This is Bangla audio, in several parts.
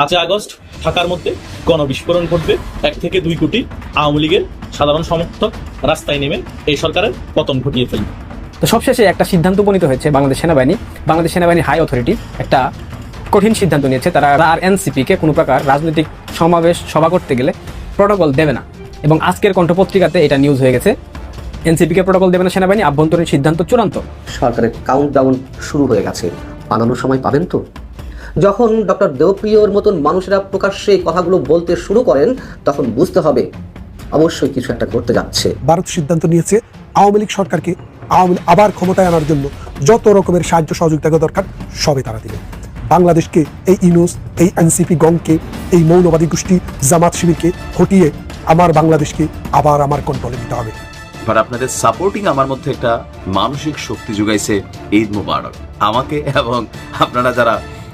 পাঁচই আগস্ট ঢাকার মধ্যে গণবিস্ফোরণ ঘটবে। এক থেকে দুই কোটি আওয়ামী লীগের সাধারণ সমর্থক রাস্তায় নেমে এই সরকারের পতন ঘটিয়ে ফেলবে। তো সবশেষে একটা সিদ্ধান্ত উপনীত হয়েছে বাংলাদেশ সেনাবাহিনী। বাংলাদেশ সেনাবাহিনী হাই অথরিটি একটা কঠিন সিদ্ধান্ত নিয়েছে। তারা আর এনসিপিকে কোনো প্রকার রাজনৈতিক সমাবেশ সভা করতে গেলে প্রোটোকল দেবে না। এবং আজকের কণ্ঠ পত্রিকাতে এটা নিউজ হয়ে গেছে। এনসিপিকে প্রোটোকল দেবে না সেনাবাহিনী আভ্যন্তরীণ সিদ্ধান্ত চূড়ান্ত। সরকারের কাউন্টডাউন শুরু হয়ে গেছে। পালানোর সময় পাবেন তো? যখন ডক্টর দেবপ্রিয়র মতন মানুষেরা প্রকাশ্যে এই কথাগুলো বলতে শুরু করেন তখন বুঝতে হবে অবশ্যই কিছু একটা করতে যাচ্ছে। ভারত সিদ্ধান্ত নিয়েছে আওয়ামী লীগ সরকারকে আওয়ামী আবার ক্ষমতায় আনার জন্য যত রকমের সাহায্য সহযোগিতা দরকার সবে তারা দিবে। বাংলাদেশকে এই ইনুস এই এনসিপি গংকে এই মৌলবাদী গোষ্ঠী জামাত শিবিরকে হটিয়ে আমার বাংলাদেশকে আবার আমার কন্ট্রোলে নিতে হবে। বাট আপনাদের সাপোর্টিং আমার মধ্যে একটা মানসিক শক্তি যোগাইছে ঈদ মুবারক। আমাকে এবং আপনারা যারা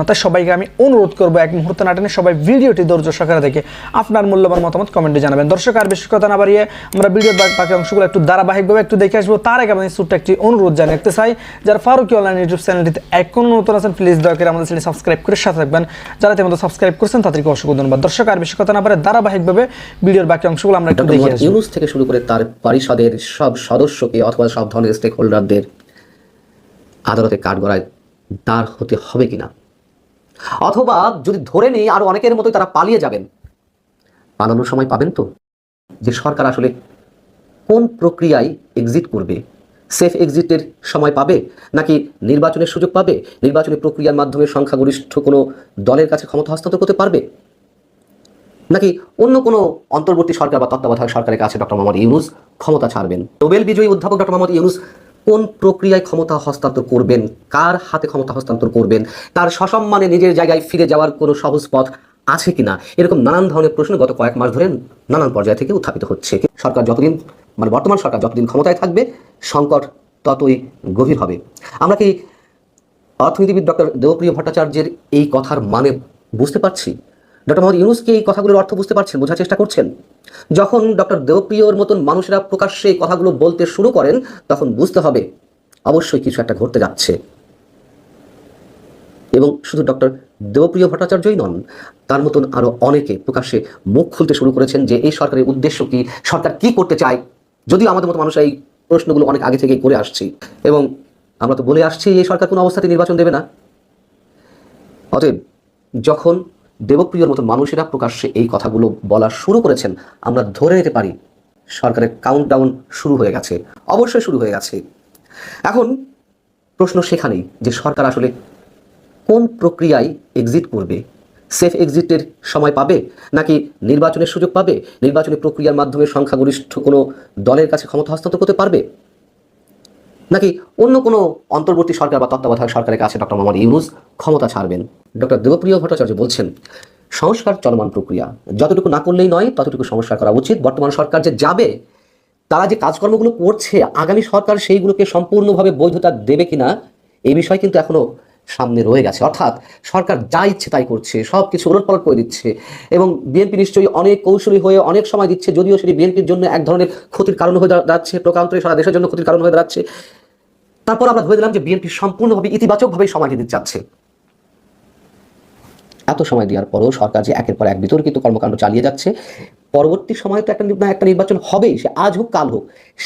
তাই সবাইকে আমি অনুরোধ করব এক মুহূর্ত নাটনে সবাই ভিডিওটি ধৈর্য সহকারে দেখে আপনার মূল্যবান মতামত কমেন্টে জানাবেন। দর্শক আর বেশি কথা না বাড়িয়ে আমরা ভিডিওর বাকি- অংশগুলো একটু ধারাবাহিকভাবে একটু দেখে আসব। তার আগে আমাদের ছোট্ট একটি অনুরোধ জানিয়ে রাখতে চাই যারা ফারুকি অনলাইন ইউটিউব চ্যানেলটিতে এখনও নতুন আছেন প্লিজ দয়া করে আমাদের চ্যানেল সাবস্ক্রাইব করে সাথে থাকবেন। যারা তেমন সাবস্ক্রাইব করছেন তাদেরকে অসংখ্য ধন্যবাদ। দর্শক আর বেশি কথা না পারে ধারাবাহিকভাবে ভিডিওর বাকি অংশগুলো আমরা একটু দেখে আসব। ইউনুস থেকে শুরু করে তার পরিষদের সব সদস্যকে অথবা সব ধরনের স্টেক হোল্ডারদের আদালতে কাঠগড়ায় দাঁড় হতে হবে কিনা? অথবা যদি ধরে নেই, আরও অনেকের মতোই তারা পালিয়ে যাবেন। পালানোর সময় পাবেন তো? যে সরকার আসলে কোন প্রক্রিয়ায় এক্সিট করবে? সেফ এক্সিটের সময় পাবে? নাকি নির্বাচনের সুযোগ পাবে? নির্বাচনী প্রক্রিয়ার মাধ্যমে সংখ্যাগরিষ্ঠ কোনো দলের কাছে ক্ষমতা হস্তান্তর করতে পারবে? নাকি অন্য কোনো অন্তর্বর্তী সরকার বা তত্ত্বাবধায়ক সরকারের কাছে ডক্টর মোহাম্মদ ইউনুস ক্ষমতা ছাড়বেন? নোবেল বিজয়ী অধ্যাপক ডক্টর মোহাম্মদ ইউনুস কোন প্রক্রিয়ায় ক্ষমতা হস্তান্তর করবেন? কার হাতে ক্ষমতা হস্তান্তর করবেন? তার সসম্মানে নিজের জায়গায় ফিরে যাওয়ার কোনো সহজ পথ আছে কিনা? এরকম নানান ধরনের প্রশ্ন গত কয়েক মাস ধরে নানান পর্যায় থেকে উত্থাপিত হচ্ছে। সরকার যতদিন মানে বর্তমান সরকার যতদিন ক্ষমতায় থাকবে, সংকট ততই গভীর হবে। আমরা কি অর্থনীতিবিদ ডক্টর দেবপ্রিয় ভট্টাচার্যের এই কথার মানে বুঝতে পারছি? ডক্টর মোহাম্মদ ইউনুসকে এই কথাগুলোর অর্থ বুঝতে পারছেন, বোঝার চেষ্টা করছেন? যখন ডক্টর দেবপ্রিয়র মতন মানুষেরা প্রকাশ্যে এই কথাগুলো বলতে শুরু করেন, তখন বুঝতে হবে অবশ্যই কিছু একটা ঘটতে যাচ্ছে। এবং শুধু ডক্টর দেবপ্রিয় ভট্টাচার্যই নন, তার মতন আরও অনেকে প্রকাশ্যে মুখ খুলতে শুরু করেছেন যে এই সরকারের উদ্দেশ্য কি, সরকার কি করতে চায়? যদিও আমাদের মতো মানুষ এই প্রশ্নগুলো অনেক আগে থেকেই করে আসছি। এবং আমরা তো বলে আসছি, এই সরকার কোনো অবস্থাতে নির্বাচন দেবে না। অতএব যখন দেবপ্রিয়র মতো মানুষেরা প্রকাশ্যে এই কথাগুলো বলা শুরু করেছেন। আমরা ধরে নিতে পারি সরকারের কাউন্টডাউন শুরু হয়ে গেছে। অবশ্যই শুরু হয়ে গেছে। এখন প্রশ্ন সেখানেই যে সরকার আসলে কোন প্রক্রিয়ায় এক্সিট করবে? সেফ এক্সিটের সময় পাবে? নাকি নির্বাচনের সুযোগ পাবে? নির্বাচনী প্রক্রিয়ার মাধ্যমে সংখ্যাগরিষ্ঠ কোনো দলের কাছে ক্ষমতা হস্তান্তর করতে পারবে? নাকি অন্য কোনো অন্তর্বর্তী সরকার বা তত্ত্বাবধায়ক সরকারের কাছে ডক্টর মোহাম্মদ ইউনুস ক্ষমতা ছাড়বেন? ডক্টর দেবপ্রিয় ভট্টাচার্য বলছেন, সংস্কার চলমান প্রক্রিয়া। যতটুকু না করলেই নয়, ততটুকু সংস্কার করা উচিত। বর্তমান সরকার যে যাবে, তারা যে কাজকর্মগুলো করছে, আগামী সরকার সেইগুলোকে সম্পূর্ণভাবে বৈধতা দেবে কিনা এই বিষয় কিন্তু এখনও সামনে রয়ে গেছে। অর্থাৎ সরকার যা ইচ্ছে তাই করছে সব কিছু ওলটপালট করে দিচ্ছে এবং বিএনপি নিশ্চয়ই অনেক কৌশলী হয়ে অনেক সময় দিচ্ছে, যদিও সেটি বিএনপির জন্য এক ধরনের ক্ষতির কারণ হয়ে দাঁড়া- দাঁড়াচ্ছে প্রকান্তরে সারা দেশের জন্য ক্ষতির কারণ হয়ে দাঁড়াচ্ছে। তারপর আমরা ধরে দিলাম যে বিএনপি সম্পূর্ণভাবে ইতিবাচকভাবে সময় দিতে চাচ্ছে। এত সময় দেওয়ার পরও সরকার যে একের পর এক বিতর্কিত কর্মকাণ্ড চালিয়ে যাচ্ছে, পরবর্তী সময়ে তো একটা একটা নির্বাচন হবেই, সে আজ হোক, কাল হোক,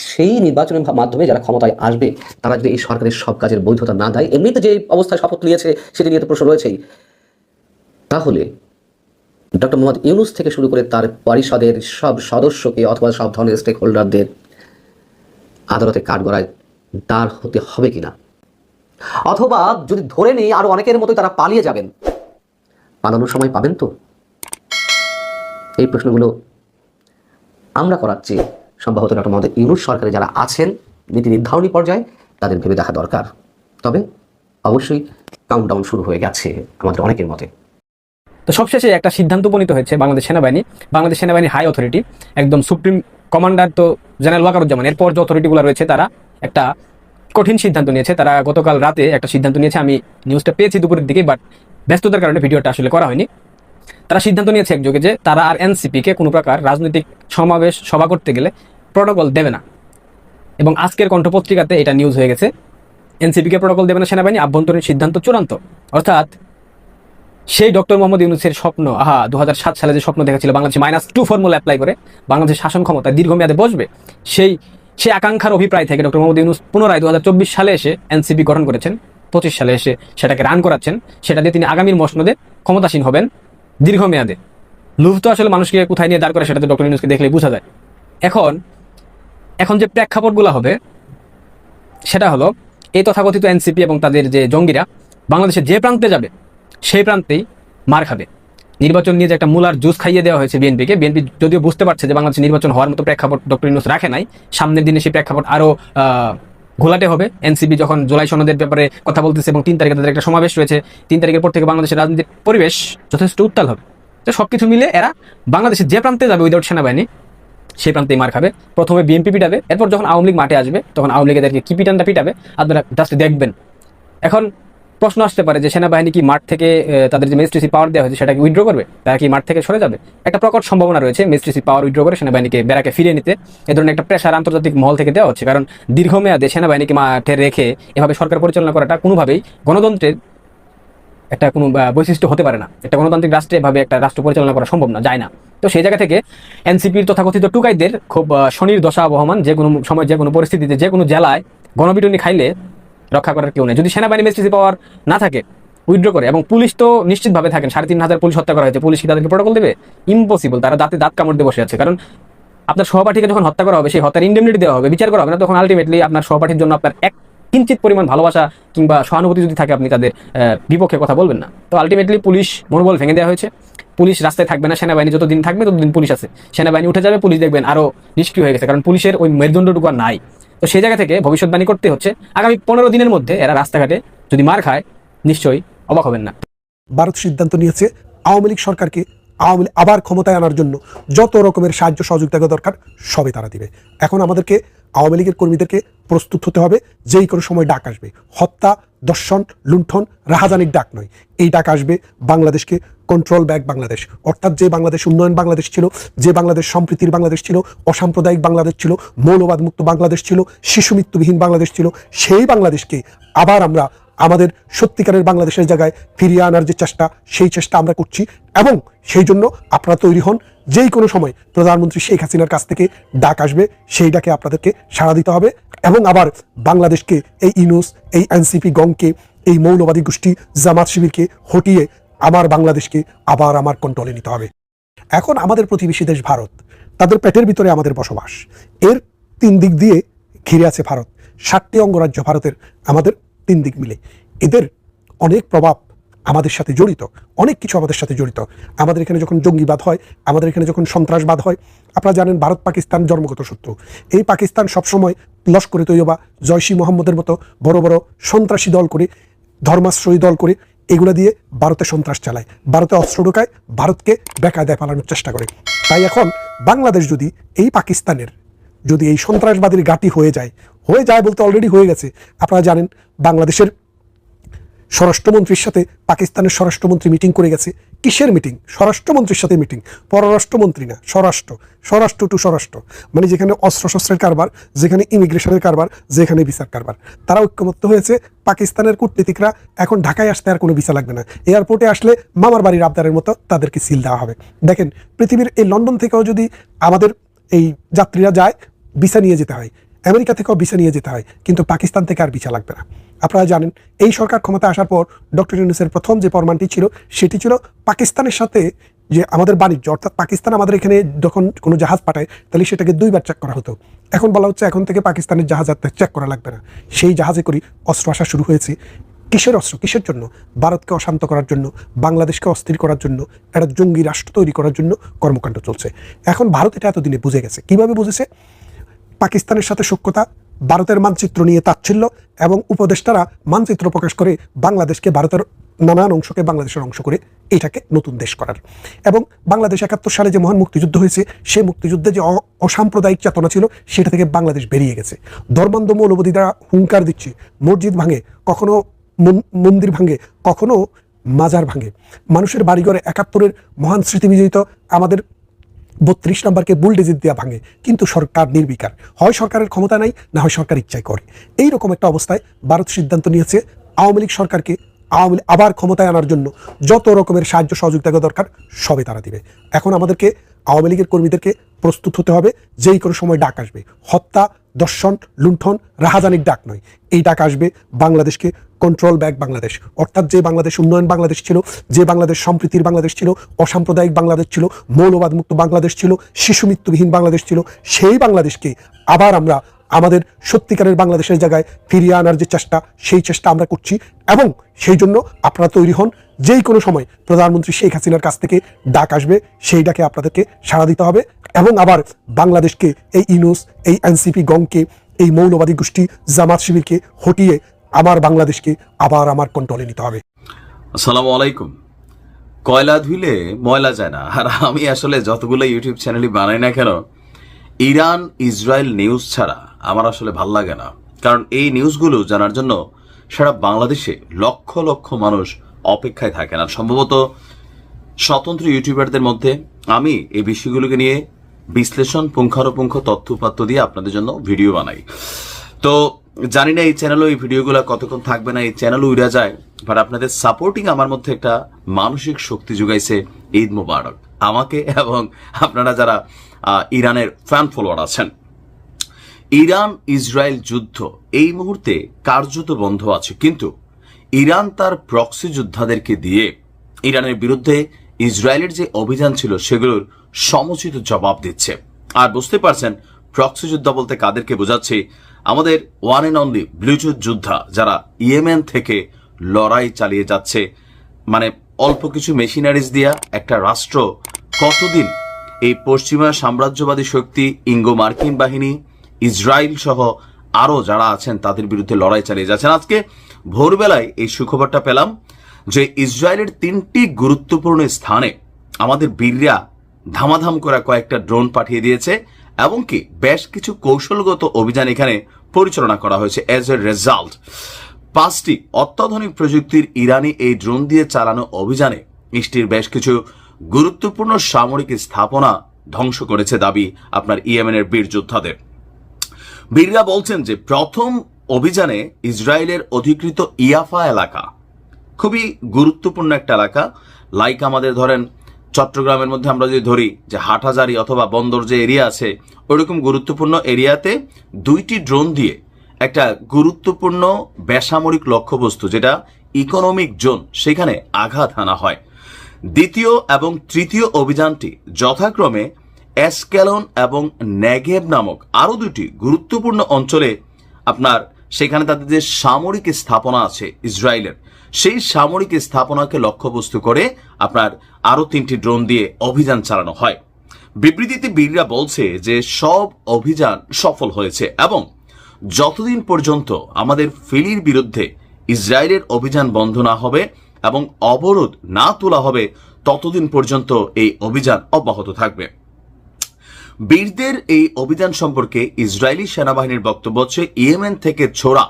সেই নির্বাচনের মাধ্যমে যারা ক্ষমতায় আসবে, তারা যদি এই সরকারের সব কাজের বৈধতা না দেয়, এমনিতে যে অবস্থায় শপথ নিয়েছে, সেটি নিয়ে তো প্রশ্ন রয়েছেই। তাহলে ডক্টর মোহাম্মদ ইউনুস থেকে শুরু করে তার পরিষদের সব সদস্যকে অথবা সব ধরনের স্টেক হোল্ডারদের আদালতে কাঠগড়ায় দাঁড় হতে হবে কিনা? অথবা যদি ধরে নেই, আরও অনেকের মতো তারা পালিয়ে যাবেন। পালানোর সময় পাবেন তো? এই প্রশ্নগুলো আমরা করাচ্ছি সম্ভবত ডক্টর মোহাম্মদ ইউনুস সরকারে যারা আছেন, নীতি নির্ধারণী পর্যায়ে, তাদের ভেবে দেখা দরকার। তবে অবশ্যই কাউন্টডাউন শুরু হয়ে গেছে আমাদের অনেকের মতে। তো সবশেষে একটা সিদ্ধান্ত উপনীত হয়েছে বাংলাদেশ সেনাবাহিনী। বাংলাদেশ সেনাবাহিনী হাই অথরিটি একদম সুপ্রিম কমান্ডার তো জেনারেল ওয়াকারুজ্জামান। এরপর যে অথরিটিগুলো রয়েছে তারা একটা কঠিন সিদ্ধান্ত নিয়েছে। তারা গতকাল রাতে একটা সিদ্ধান্ত নিয়েছে, আমি নিউজটা পেয়েছি দুপুরের দিকে বাট ব্যস্ততার কারণে ভিডিওটা আসলে করা হয়নি। তারা সিদ্ধান্ত নিয়েছে একযোগে যে, তারা আর এনসিপিকে কোনো প্রকার রাজনৈতিক সমাবেশ, সভা করতে গেলে প্রোটোকল দেবে না। এবং আজকের কণ্ঠপত্রিকাতে এটা নিউজ হয়ে গেছে। এনসিপিকে প্রোটোকল দেবে না সেনাবাহিনী, আভ্যন্তরীণ সিদ্ধান্ত চূড়ান্ত। অর্থাৎ সেই ডক্টর মোহাম্মদ ইউনুসের স্বপ্ন, আহা দু সালে যে স্বপ্ন দেখেছিল বাংলাদেশে মাইনাস টু ফর্মুলা অ্যাপ্লাই করে, বাংলাদেশের শাসন ক্ষমতা দীর্ঘমেয়াদে বসবে, সেই সেই আকাঙ্ক্ষার অভিপ্রায় থেকে ডক্টর মোহাম্মদ ইউনুস পুনরায় দু হাজার চব্বিশ সালে এসে এনসিপি গঠন করেছেন, পঁচিশ সালে এসে সেটাকে রান করাচ্ছেন, সেটা দিয়ে তিনি আগামীর মসনদে ক্ষমতাসীন হবেন দীর্ঘমেয়াদে। লুভ তো আসলে মানুষকে কোথায় নিয়ে দাঁড় করে সেটা তো ডক্টর ইউনুসকে দেখলে বোঝা যায়। এখন এখন যে প্রেক্ষাপটগুলো হবে, সেটা হলো, এই তথাকথিত এনসিপি এবং তাদের যে জঙ্গিরা, বাংলাদেশের যে প্রান্তে যাবে, সেই প্রান্তেই মার খাবে। নির্বাচন নিয়ে যে একটা মূলার জুস খাইয়ে দেওয়া হয়েছে বিএনপিকে, বিএনপি যদিও বুঝতে পারছে যে বাংলাদেশে নির্বাচন হওয়ার মতো প্রেক্ষাপট ডক্টর ইউনুস রাখে নাই। সামনের দিনে সেই প্রেক্ষাপট আরও ঘোলাটে হবে। এনসিপি যখন জুলাই সনদের ব্যাপারে কথা বলতেছে এবং তিন তারিখে তাদের একটা সমাবেশ রয়েছে, তিন তারিখের পর থেকে বাংলাদেশের রাজনীতির পরিবেশ যথেষ্ট উত্তাল হবে। তো সব কিছু মিলে এরা বাংলাদেশের যে প্রান্তে যাবে উইদাউট সেনাবাহিনী, সেই প্রান্তেই মার খাবে। প্রথমে বিএনপি পিটাবে, এরপর যখন আওয়ামী লীগ মাঠে আসবে, তখন আওয়ামী লীগেদেরকে কি পিটানটা পিটাবে, আপনারা জাস্ট দেখবেন। এখন প্রশ্ন আসতে পারে যে সেনাবাহিনী কি মাঠ থেকে তাদের যে মেজিস্ট্রেসি পাওয়ার দেওয়া হয়েছে সেটাকে উইথড্র করবে? তারা কি মাঠ থেকে সরে যাবে? একটা প্রকট সম্ভাবনা রয়েছে মেজিস্ট্রেসি পাওয়ার উইথড্র করে সেনাবাহিনীকে বেড়াকে ফিরিয়ে নিতে। এ ধরনের একটা প্রেশার আন্তর্জাতিক মহল থেকে দেওয়া হচ্ছে। কারণ দীর্ঘমেয়াদে সেনাবাহিনীকে মাঠে রেখে এভাবে সরকার পরিচালনা করাটা কোনোভাবেই গণতন্ত্রের একটা কোনো বৈশিষ্ট্য হতে পারে না। একটা গণতান্ত্রিক রাষ্ট্রে এভাবে একটা রাষ্ট্র পরিচালনা করা সম্ভব না, যায় না। তো সেই জায়গা থেকে এনসিপির তথাকথিত টুকাইদের খুব শনির দশা বহমান, যে কোনো সময়, যে কোনো পরিস্থিতিতে, যে কোনো জেলায় গণপিটুনি খাইলে রক্ষা করার কেউ নেই। যদি সেনাবাহিনী মেস্ট্রিসি পাওয়ার না থাকে, উইথড্র করে, এবং পুলিশ তো নিশ্চিতভাবে থাকেন, সাড়ে তিন হাজার পুলিশ হত্যা করা হয়েছে, পুলিশ কি তাদেরকে প্রোটোকল দেবে? ইম্পসিবল তারা দাঁতে দাঁত কামড় দিয়ে বসে আছে। কারণ আপনার সহপাঠীকে যখন হত্যা করা হবে, সেই হত্যার ইন্ডেমনিটি দেওয়া হবে, বিচার করা হবে না, তখন আলটিমেটলি আপনার সহপাঠীর জন্য আপনার এক কিঞ্চিত পরিমাণ ভালোবাসা কিংবা সহানুভূতি যদি থাকে, আপনি তাদের বিপক্ষে কথা বলবেন না। তো আলটিমেটলি পুলিশ মনোবল ভেঙে দেওয়া হয়েছে। পুলিশ রাস্তায় থাকবে না, সেনাবাহিনী যতদিন থাকবে ততদিন পুলিশ আছে। সেনাবাহিনী উঠে যাবে, পুলিশ দেখবেন আরও নিষ্ক্রিয় হয়ে গেছে। কারণ পুলিশের ওই মেরুদণ্ডটুকু আর নাই। তো সেই জায়গা থেকে ভবিষ্যৎবাণী করতে হচ্ছে। আগামী পনেরো দিনের মধ্যে এরা রাস্তাঘাটে যদি মার খায়, নিশ্চয়ই অবাক হবেন না। ভারত সিদ্ধান্ত নিয়েছে আওয়ামী লীগ সরকারকে আওয়ামী আবার ক্ষমতায় আনার জন্য যত রকমের সাহায্য সহযোগিতা দরকার, সবই তারা দিবে। এখন আমাদেরকে আওয়ামী লীগের কর্মীদেরকে প্রস্তুত হতে হবে। যেই কোনো সময় ডাক আসবে। হত্যা, দর্শন, লুণ্ঠন, রাহাজানির ডাক নয়। এই ডাক আসবে বাংলাদেশকে কন্ট্রোল ব্যাক বাংলাদেশ। অর্থাৎ যে বাংলাদেশ উন্নয়ন বাংলাদেশ ছিল, যে বাংলাদেশ সম্প্রীতির বাংলাদেশ ছিল, অসাম্প্রদায়িক বাংলাদেশ ছিল, মৌলবাদ মুক্ত বাংলাদেশ ছিল, শিশু মৃত্যুবিহীন বাংলাদেশ ছিল, সেই বাংলাদেশকে আবার আমরা আমাদের সত্যিকারের বাংলাদেশের জায়গায় ফিরিয়ে আনার যে চেষ্টা, সেই চেষ্টা আমরা করছি। এবং সেই জন্য আপনারা তৈরি হন যেই কোনো সময় প্রধানমন্ত্রী শেখ হাসিনার কাছ থেকে ডাক আসবে সেই ডাকে আপনাদেরকে সাড়া দিতে হবে। এবং আবার বাংলাদেশকে, এই ইনুস, এই এনসিপি গংকে, এই মৌলবাদী গোষ্ঠী, জামাত শিবিরকে হটিয়ে আমার বাংলাদেশকে আবার আমার কন্ট্রোলে নিতে হবে। এখন আমাদের প্রতিবেশী দেশ ভারত, তাদের পেটের ভিতরে আমাদের বসবাস। এর তিন দিক দিয়ে ঘিরে আছে ভারত। ষাটটি অঙ্গরাজ্য ভারতের আমাদের তিন দিক মিলে। এদের অনেক প্রভাব আমাদের সাথে জড়িত, অনেক কিছু আমাদের সাথে জড়িত। আমাদের এখানে যখন জঙ্গিবাদ হয়, আমাদের এখানে যখন সন্ত্রাসবাদ হয়, আপনারা জানেন ভারত পাকিস্তান জন্মগত শত্রু। এই পাকিস্তান সবসময় লস্করে তৈয়বা জয়সী মোহাম্মদের মতো বড় বড় সন্ত্রাসী দল করে, ধর্মাশ্রয়ী দল করে, এগুলো দিয়ে ভারতে সন্ত্রাস চালায়। ভারতে অস্ত্র ঢোকায়, ভারতকে বেকায়দায় পালানোর চেষ্টা করে। তাই এখন বাংলাদেশ যদি এই পাকিস্তানের, যদি এই সন্ত্রাসবাদীর ঘাঁটি হয়ে যায় হয়ে যায় বলতে অলরেডি হয়ে গেছে। আপনারা জানেন বাংলাদেশের স্বরাষ্ট্রমন্ত্রীর সাথে পাকিস্তানের স্বরাষ্ট্রমন্ত্রী মিটিং করে গেছে। কিসের মিটিং? স্বরাষ্ট্রমন্ত্রীর সাথে মিটিং। পররাষ্ট্রমন্ত্রী না, স্বরাষ্ট্র। স্বরাষ্ট্র টু স্বরাষ্ট্র। মানে যেখানে অস্ত্রশস্ত্রের কারবার, যেখানে ইমিগ্রেশনের কারবার, যেখানে ভিসার কারবার। তারা ঐক্যমত্য হয়েছে। পাকিস্তানের কূটনীতিকরা এখন ঢাকায় আসতে আর কোনো ভিসা লাগবে না। এয়ারপোর্টে আসলে মামার বাড়ির আবদারের মতো তাদেরকে সিল দেওয়া হবে। দেখেন, পৃথিবীর এই লন্ডন থেকেও যদি আমাদের এই যাত্রীরা যায়, ভিসা নিয়ে যেতে হয়। আমেরিকা থেকেও ভিসা নিয়ে যেতে হয়। কিন্তু পাকিস্তান থেকে আর ভিসা লাগবে না। আপনারা জানেন, এই সরকার ক্ষমতা আসার পর ডক্টর ইউনুসের প্রথম যে ফরমানটি ছিল, সেটি ছিল পাকিস্তানের সাথে যে আমাদের বাণিজ্য, অর্থাৎ পাকিস্তান আমাদের এখানে যখন কোনো জাহাজ পাঠায়, তাহলে সেটাকে দুইবার চেক করা হতো। এখন বলা হচ্ছে এখন থেকে পাকিস্তানের জাহাজ আর চেক করা লাগবে না। সেই জাহাজে করি অস্ত্র আসা শুরু হয়েছে। কিসের অস্ত্র? কিসের জন্য? ভারতকে অশান্ত করার জন্য? বাংলাদেশকে অস্থির করার জন্য? একটা জঙ্গি রাষ্ট্র তৈরি করার জন্য কর্মকাণ্ড চলছে। এখন ভারত এটা এতদিনে বুঝে গেছে। কীভাবে বুঝেছে? পাকিস্তানের সাথে সখ্যতা ভারতের মানচিত্র নিয়ে তাচ্ছিল্য এবং উপদেষ্টারা মানচিত্র প্রকাশ করে বাংলাদেশকে ভারতের নানান অংশকে বাংলাদেশের অংশ করে এটাকে নতুন দেশ করার। এবং বাংলাদেশ একাত্তর সালে যে মহান মুক্তিযুদ্ধ হয়েছে, সেই মুক্তিযুদ্ধে যে অসাম্প্রদায়িক চেতনা ছিল, সেটা থেকে বাংলাদেশ বেরিয়ে গেছে। ধর্মান্ধ মৌলবাদীরা হুঙ্কার দিচ্ছে, মসজিদ ভাঙে, কখনো মন- মন্দির ভাঙে, কখনো মাজার ভাঙে। মানুষের বাড়িঘরে একাত্তরের মহান স্মৃতি বিজড়িত আমাদের বত্রিশ নম্বরকে বুলডেজিট দেওয়া ভাঙে, কিন্তু সরকার নির্বিকার। হয় সরকারের ক্ষমতা নাই, না হয় সরকার ইচ্ছাই করে। এই রকম একটা অবস্থায় ভারত সিদ্ধান্ত নিয়েছে, আওয়ামী লীগ সরকারকে আওয়ামী আবার ক্ষমতায় আনার জন্য যত রকমের সাহায্য সহযোগিতা দরকার সবে তারা দিবে। এখন আমাদেরকে, আওয়ামী লীগের কর্মীদেরকে প্রস্তুত হতে হবে, যেই কোনো সময় ডাক আসবে। হত্যা দর্শন, লুণ্ঠন, রাহাজানির ডাক নয়। এই ডাক আসবে বাংলাদেশকে কন্ট্রোল ব্যাক বাংলাদেশ। অর্থাৎ যে বাংলাদেশ উন্নয়ন বাংলাদেশ ছিল, যে বাংলাদেশ সম্প্রীতির বাংলাদেশ ছিল, অসাম্প্রদায়িক বাংলাদেশ ছিল মৌলবাদ মুক্ত বাংলাদেশ ছিল, শিশু মৃত্যুবিহীন বাংলাদেশ ছিল, সেই বাংলাদেশকে আবার আমরা আমাদের সত্যিকারের বাংলাদেশের জায়গায় ফিরিয়ে আনার যে চেষ্টা, সেই চেষ্টা আমরা করছি এবং সেই জন্য আপনারা তৈরি হন যেই কোনো সময় প্রধানমন্ত্রী শেখ হাসিনার কাছ থেকে ডাক আসবে, সেই ডাকে আপনাদেরকে সাড়া দিতে হবে। এবং আবার বাংলাদেশকে, এই ইনুস, এই এনসিপি গংকে, এই মৌলবাদী গোষ্ঠী, জামাত শিবিরকে হটিয়ে আমার বাংলাদেশকে আবার আমার কন্ট্রোলে নিতে হবে। আসসালামু আলাইকুম। কয়লা ধুইলে ময়লা যায় না। আর আমি আসলে যতগুলো ইউটিউব চ্যানেলই বানাই না কেন, ইরান ইসরায়েল নিউজ ছাড়া আমার আসলে ভালো লাগে না। কারণ এই নিউজগুলো জানার জন্য সারা বাংলাদেশে লক্ষ লক্ষ মানুষ অপেক্ষায় থাকেন। আর সম্ভবত স্বতন্ত্র ইউটিউবারদের মধ্যে আমি এই বিষয়গুলোকে নিয়ে বিশ্লেষণ, পুঙ্খানুপুঙ্খ তথ্য দিয়ে আপনাদের জন্য ভিডিও বানাই। তো জানি না এই চ্যানেলও এই ভিডিওগুলো কতক্ষণ থাকবে না, এই চ্যানেল উড়া যায় বাট আপনাদের সাপোর্টিং আমার মধ্যে একটা মানসিক শক্তি যোগাইছে ঈদ মুবারক। আমাকে এবং আপনারা যারা ইরানের ফ্যান ফলোয়ার আছেন। ইরান ইসরায়েল যুদ্ধ, এই মুহূর্তে কার্যত বন্ধ আছে, কিন্তু ইরান তার প্রক্সি যোদ্ধাদেরকে দিয়ে, ইরানের বিরুদ্ধে ইসরায়েলের যে অভিযান ছিল সেগুলোর সমুচিত জবাব দিচ্ছে। আর বুঝতে পারছেন প্রক্সি যোদ্ধা বলতে কাদেরকে বোঝাচ্ছে? আমাদের ওয়ান অ্যান্ড অনলি ব্লুটুথ যোদ্ধা যারা ইয়েমেন থেকে লড়াই চালিয়ে যাচ্ছে। মানে অল্প কিছু মেশিনারিজ দিয়া একটা রাষ্ট্র কতদিন এই পশ্চিমা সাম্রাজ্যবাদী শক্তি, ইঙ্গো মার্কিন বাহিনী, ইসরায়েল সহ আরও যারা আছেন তাদের বিরুদ্ধে লড়াই চালিয়ে যাচ্ছেন। আজকে ভোরবেলায় এই সুখবরটা পেলাম। যে ইসরায়েলের তিনটি গুরুত্বপূর্ণ স্থানে আমাদের বীররা ধামাধাম করা কয়েকটা ড্রোন পাঠিয়ে দিয়েছে এমনকি বেশ কিছু কৌশলগত অভিযান এখানে পরিচালনা করা হয়েছে এজ এ রেজাল্ট পাঁচটি অত্যাধুনিক প্রযুক্তির ইরানি এই ড্রোন দিয়ে চালানো অভিযানে ইস্টির বেশ কিছু গুরুত্বপূর্ণ সামরিক স্থাপনা ধ্বংস করেছে দাবি আপনার ইয়েমেনের বীর যোদ্ধাদের। বীররা বলছেন যে প্রথম অভিযানে ইসরায়েলের অধিকৃত ইয়াফা এলাকা খুবই গুরুত্বপূর্ণ একটা এলাকা। লাইক আমাদের ধরেন, চট্টগ্রামের মধ্যে আমরা যদি ধরি যে হাটহাজারি অথবা বন্দর যে এরিয়া আছে, ওইরকম গুরুত্বপূর্ণ এরিয়াতে দুইটি ড্রোন দিয়ে একটা গুরুত্বপূর্ণ বেসামরিক লক্ষ্যবস্তু, যেটা ইকোনমিক জোন সেখানে আঘাত হানা হয়। দ্বিতীয় এবং তৃতীয় অভিযানটি যথাক্রমে অ্যাসক্যালন এবং নেগেব নামক আরও দুটি গুরুত্বপূর্ণ অঞ্চলে আপনার সেখানে তাদের যে সামরিক স্থাপনা আছে, ইসরায়েলের সেই সামরিক স্থাপনাকে লক্ষ্যবস্তু করে আপনার আরও তিনটি ড্রোন দিয়ে অভিযান চালানো হয়। বিবৃতিতে বীররা বলছে যে সব অভিযান সফল হয়েছে এবং যতদিন পর্যন্ত আমাদের ফিলির বিরুদ্ধে ইসরায়েলের অভিযান বন্ধ না হবে এবং অবরোধ না তোলা হবে, ততদিন পর্যন্ত এই অভিযান অব্যাহত থাকবে। বীরদের এই অভিযান সম্পর্কে ইসরায়েলি সেনাবাহিনীর বক্তব্য হচ্ছে, ইয়েমেন থেকে ছোড়া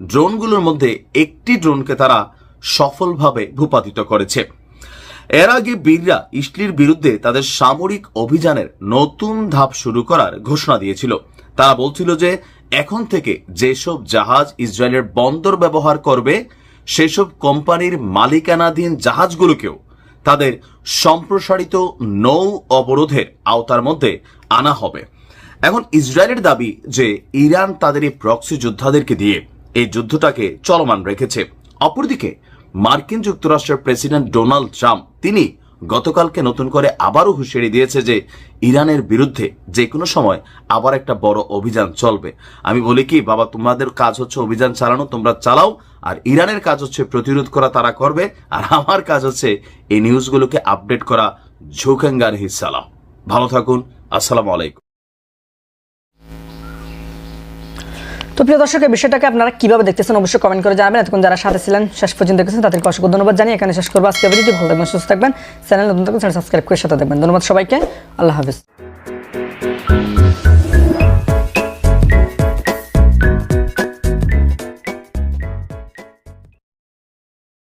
ড্রোনগুলোর মধ্যে একটি ড্রোনকে তারা সফলভাবে ভূপাতিত করেছে। এর আগে বীররা ইসলির বিরুদ্ধে তাদের সামরিক অভিযানের নতুন ধাপ শুরু করার ঘোষণা দিয়েছিল। তারা বলছিল যে, এখন থেকে যেসব জাহাজ ইসরায়েলের বন্দর ব্যবহার করবে, সেসব কোম্পানির মালিকানাধীন জাহাজগুলোকেও তাদের সম্প্রসারিত নৌ অবরোধের আওতার মধ্যে আনা হবে। এখন ইসরায়েলের দাবি যে, ইরান তাদের এই প্রক্সি যোদ্ধাদেরকে দিয়ে এই যুদ্ধটাকে চলমান রেখেছে। অপরদিকে মার্কিন যুক্তরাষ্ট্রের প্রেসিডেন্ট ডোনাল্ড ট্রাম্প, তিনি গতকালকে নতুন করে আবারও হুঁশিয়ারি দিয়েছে যে ইরানের বিরুদ্ধে যে কোনো সময় আবার একটা বড় অভিযান চলবে। আমি বলি কি, বাবা, তোমাদের কাজ হচ্ছে অভিযান চালানো, তোমরা চালাও, আর ইরানের কাজ হচ্ছে প্রতিরোধ করা, তারা করবে, আর আমার কাজ হচ্ছে এই নিউজগুলোকে আপডেট করা। ঝুঁকেঙ্গার হিসালাম ভালো থাকুন, আসসালামু আলাইকুম। তো প্রিয় দর্শক, এই বিষয়টাকে আপনারা কীভাবে দেখতেছেন অবশ্যই কমেন্ট করে জানাবেন। এতক্ষণ যারা সাথে ছিলেন, শেষ পর্যন্ত দেখেছেন, তাদেরকে অসংখ্য ধন্যবাদ জানিয়ে এখানে শেষ করব। আজকে ভিডিওটি ভালো থাকবেন, সুস্থ থাকবেন। চ্যানেল নতুন থাকবেন সাবস্ক্রাইব করে সাথে থাকবেন। ধন্যবাদ সবাইকে। আল্লাহ হাফিজ।